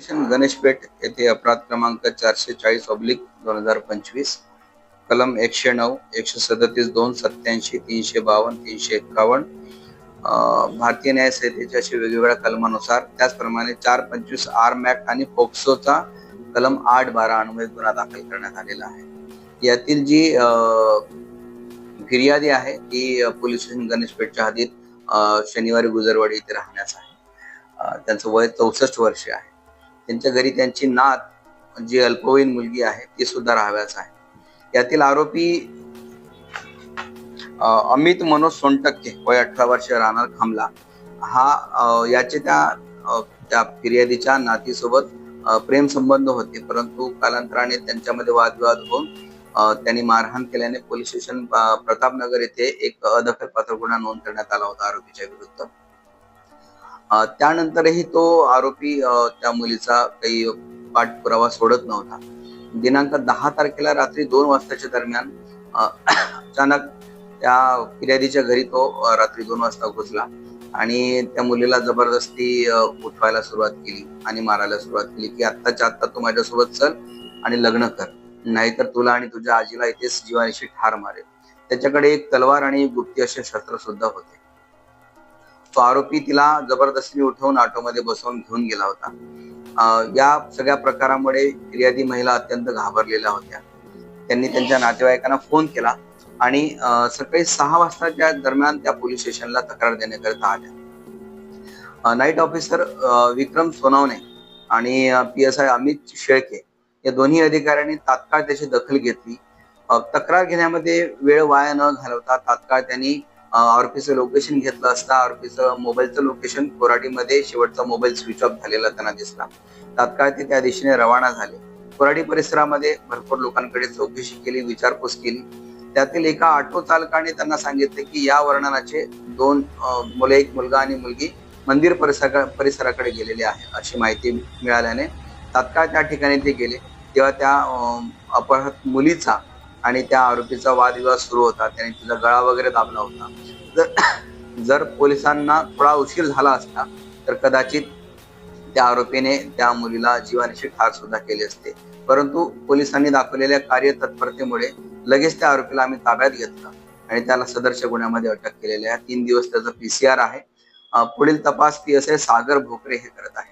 Station Ganeshpeth येथे अपराध क्रमांक चारशे चाळीस ऑब्लिक दोन हजार पंचवीस. कलम एकशे नऊ एकशे सदतीस दोन सत्याऐंशी तीनशे बावन्न तीनशे एक्कावन्न. भारतीय न्याय संहितेच्या अशा वेगवेगळ्या कलमानुसार त्याचप्रमाणे चार पंचवीस आर मॅक आणि पोक्सोचा कलम आठ बारा अन्वय गुन्हा दाखल करण्यात आलेला आहे. यातील जी फिर्यादी आहे ती पोलीस स्टेशन गणेशपेठच्या हद्दीत शनिवारी गुजरवाडी इथे राहण्यास आहे. त्यांचं वय चौसष्ट वर्ष आहे. त्यांच्या घरी त्यांची नात जी अल्पवयीन मुलगी आहे ती सुद्धा राहाव्याच आहे. यातील आरोपी अमित मनोज सोनटक्के वय अठरा वर्ष राहणार खामला. हा याचे त्या त्या फिर्यादीच्या नातीसोबत प्रेम संबंध होते. परंतु कालांतराने त्यांच्यामध्ये वादविवाद होऊन त्यांनी मारहाण केल्याने पोलीस स्टेशन प्रतापनगर येथे एक अदखलपात्र गुन्हा नोंद करण्यात आला होता आरोपीच्या विरुद्ध. त्यानंतरही तो आरोपी त्या मुलीचा काही पाठपुरावा सोडत नव्हता. दिनांक दहा तारखेला रात्री दोन वाजताच्या दरम्यान अचानक त्या फिर्यादीच्या घरी तो रात्री दोन वाजता घुसला आणि त्या मुलीला जबरदस्ती उठवायला सुरुवात केली आणि मारायला सुरुवात केली की आत्ताच्या आत्ता तू माझ्यासोबत चल आणि लग्न कर. नाहीतर तुला आणि तुझ्या आजीला इथेच जीवानिशी ठार मारेल. त्याच्याकडे एक तलवार आणि गुप्ती असे शस्त्र सुद्धा होते तो आरोपी तिला जबरदस्ती उठवून ऑटोमध्ये बसवून घेऊन गेला होता. या सगळ्या प्रकारामुळे फिर्यादी महिला अत्यंत घाबरलेल्या होत्या. त्यांनी त्यांच्या नातेवाईकांना फोन केला आणि सकाळी सहा वाजताच्या दरम्यान त्या पोलीस स्टेशनला तक्रार देण्याकरिता आल्या. नाईट ऑफिसर विक्रम सोनवणे आणि P S I Amit Shelke या दोन्ही अधिकाऱ्यांनी तात्काळ त्याची दखल घेतली. तक्रार घेण्यामध्ये वेळ वाया न घालवता तात्काळ त्यांनी आरोपीचं लोकेशन घेतलं असता आरोपीचं मोबाईलचं लोकेशन कोराडीमध्ये शेवटचा मोबाईल स्विच ऑफ झालेला त्यांना दिसला. तात्काळ ते त्या दिशेने रवाना झाले. कोराडी परिसरामध्ये भरपूर लोकांकडे चौकशी केली विचारपूस केली. त्यातील एका ऑटो चालकाने त्यांना सांगितले की या वर्णनाचे दोन मुले एक मुलगा आणि मुलगी मंदिर परिसरा परिसराकडे गेलेले आहे अशी माहिती मिळाल्याने तात्काळ त्या ठिकाणी ते गेले. तेव्हा त्या अं, अपहृत मुलीचा आणि त्या आरोपीचा वादविवाद सुरू होता. त्याने तिचा गळा वगैरे दाबला होता. जर जर पोलिसांना थोडा उशीर झाला असता तर कदाचित त्या आरोपीने त्या मुलीला जीवानिशी ठार सुद्धा केले असते. परंतु पोलिसांनी दाखवलेल्या कार्य तत्परतेमुळे लगेच त्या आरोपीला आम्ही ताब्यात घेतलं आणि त्याला सदरच्या गुन्ह्यामध्ये अटक केलेली आहे. तीन दिवस त्याचा पीसीआर आहे. पुढील तपास P S I Sagar Bhokare हे करत आहे